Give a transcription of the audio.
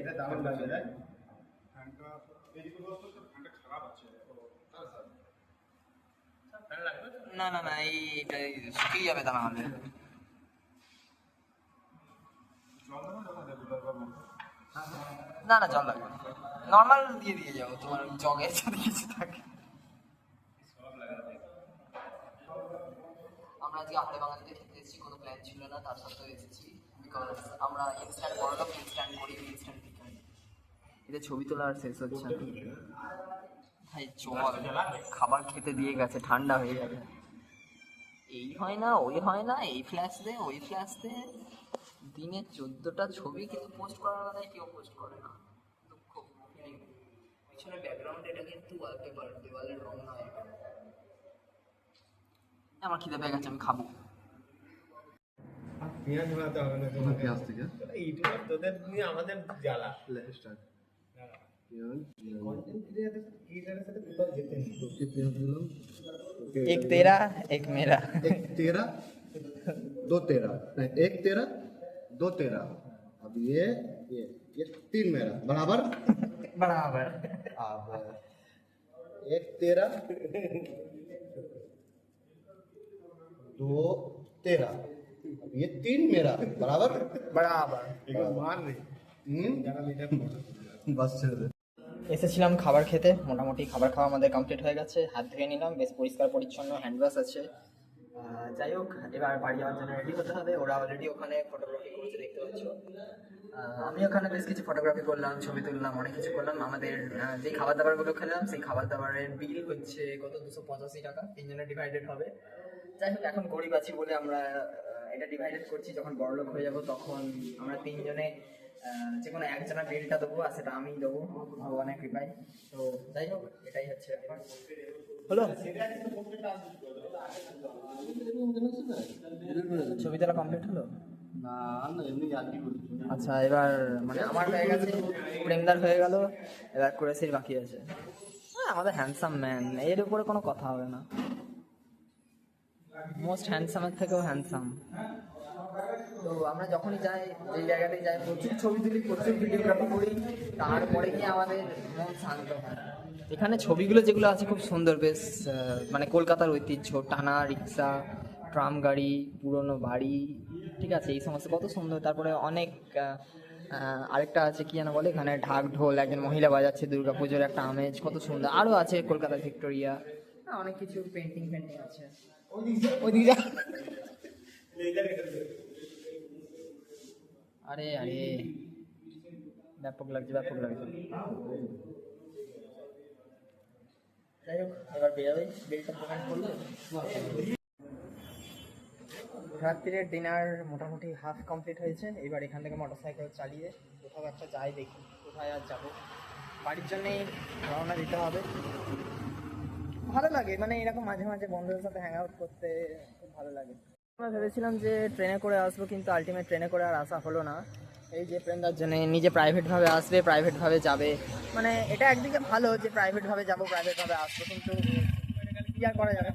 এটা দারুণ লাগছে তাই ফ্যানটা এদিকে বসতো তো ফ্যানটা খারাপ আছে। না না না এই এটা শুকিয়ে যাবে তা না হলে। না না জল লাগবে নর্মাল দিয়ে দিয়ে যাও তোমার জগে যদি কিছু থাকে। আমরা আজকে আহারে বাঙালিতে খেতে এসেছি কোনো প্ল্যান ছিল না তার সত্ত্বেও এসেছি। বিকজ আমরা ইনস্ট্যান্ট বড় লোক ইনস্ট্যান্ট করি ইনস্ট্যান্ট খাই এতে ছবি তোলা আর শেষ হচ্ছে না। ভাই চল। খাবার খেতে দিয়ে গেছে ঠান্ডা হয়ে যাবে। এই হয় না ওই হয় না এই ফ্ল্যাশ দে ওই ফ্ল্যাশ দে। দিনে চোদ্দটা ছবি কিন্তু পোস্ট করার কথাই কেউ পোস্ট করে না। দুঃখ পিছনে ব্যাকগ্রাউন্ড এটা কিন্তু ওয়ালপেপার দেওয়ালের রং নয়। আমার খিদে পেয়ে গেছে আমি খাব। পেঁয়াজ বানাতে হবে না তোমার পেঁয়াজ থেকে ইউটিউবার তোদের নিয়ে আমাদের জ্বালা স্টার্ট পেঁয়াজ কন্টেন্ট ক্রিয়েটার ক্রিয়েটারের সাথে কোথাও যেতে নেই ওকে पेंट दिलो এক তেরা এক মেরা एक तेरा दो तेरा नहीं एक तेरा दो तेरा अब ये ये ये तीन मेरा बराबर बराबर अब एक तेरा दो तेरा अब ये तीन मेरा बराबर बराबर এগুলো মার নেই हम्म যারা লিডার बस छोड़ दे এসেছিলাম খাবার খেতে মোটামুটি খাবার খাওয়া আমাদের কমপ্লিট হয়ে গেছে হাত ধুয়ে নিলাম বেশ পরিষ্কার পরিচ্ছন্ন হ্যান্ড ওয়াশ আছে আহ, যাই হোক এবার বাড়ি যাওয়ার জন্য রেডি হতে হবে ওরা অলরেডি ওখানে ফটোগ্রাফি করছে দেখতে পাচ্ছ আহ, আমি ওখানে বেশ কিছু ফটোগ্রাফি করলাম ছবি তুললাম অনেক কিছু করলাম আমাদের আহ, যে খাবার দাবারগুলো খেলাম সেই খাবার দাবারের বিল হচ্ছে কত দুশো পঁচাশি টাকা তিনজনে ডিভাইডেড হবে যাই হোক এখন গরিব আছি বলে আমরা আহ, এটা ডিভাইডেড করছি যখন বড়লোক হয়ে যাব তখন আমরা তিনজনে যে কোনো একজনের বিলটা দেবো আর সেটা আমি দেবো ভগবানের কৃপায়। তো যাই হোক এটাই হচ্ছে ব্যাপার। হলো? ছবি তোলা কমপ্লিট হলো? আচ্ছা এবার মানে আমার হয়ে গেছে প্রেমদার হয়ে গেল এবার কুরেসির বাকি আছে। হ্যাঁ, আমাদের হ্যান্ডসাম ম্যান এর উপরে কোনো কথা হবে না। মোস্ট হ্যান্ডসামের থেকেও হ্যান্ডসাম তো আমরা যখনই যাই যেই জায়গাতে যাই প্রচুর ছবি তুলি প্রচুর ভিডিওগ্রাফি করি। তারপরে গিয়ে আমাদের মন শান্ত হয়। এখানে ছবিগুলো যেগুলো আছে খুব সুন্দর বেশ মানে কলকাতার ঐতিহ্য। টানা রিক্সা ট্রাম গাড়ি পুরনো বাড়ি ঠিক আছে এই সমস্ত কত সুন্দর। তারপরে অনেক আরেকটা আছে কি যেন বলে এখানে ঢাক ঢোল একজন মহিলা বাজাচ্ছে দুর্গা পুজোর একটা আমেজ কত সুন্দর। আরও আছে কলকাতা ভিক্টোরিয়া। হ্যাঁ, অনেক কিছু পেন্টিং পেন্টিং আছে। আরে আরে। ব্যাপক লাগছে ব্যাপক লাগছে। যাই হোক, এবার বেরোবে রাত্রির ডিনার মোটামুটি হাফ কমপ্লিট হয়েছে। এবার এখান থেকে মোটরসাইকেল চালিয়ে কোথাও একটা যাই দেখি, কোথায় আর যাব। বাড়ির জন্যেই রওনা দিতে হবে। ভালো লাগে মানে এরকম মাঝে মাঝে বন্ধুদের সাথে হ্যাং আউট করতে খুব ভালো লাগে। আমরা ভেবেছিলাম যে ট্রেনে করে আসব, কিন্তু আলটিমেট ট্রেনে করে আর আসা হলো না। এই যে প্রেমদার জন্য নিজে প্রাইভেটভাবে আসবে প্রাইভেটভাবে যাবে। মানে এটা একদিকে ভালো যে প্রাইভেটভাবে যাব প্রাইভেটভাবে আসব, কিন্তু কি আর করা যাবে?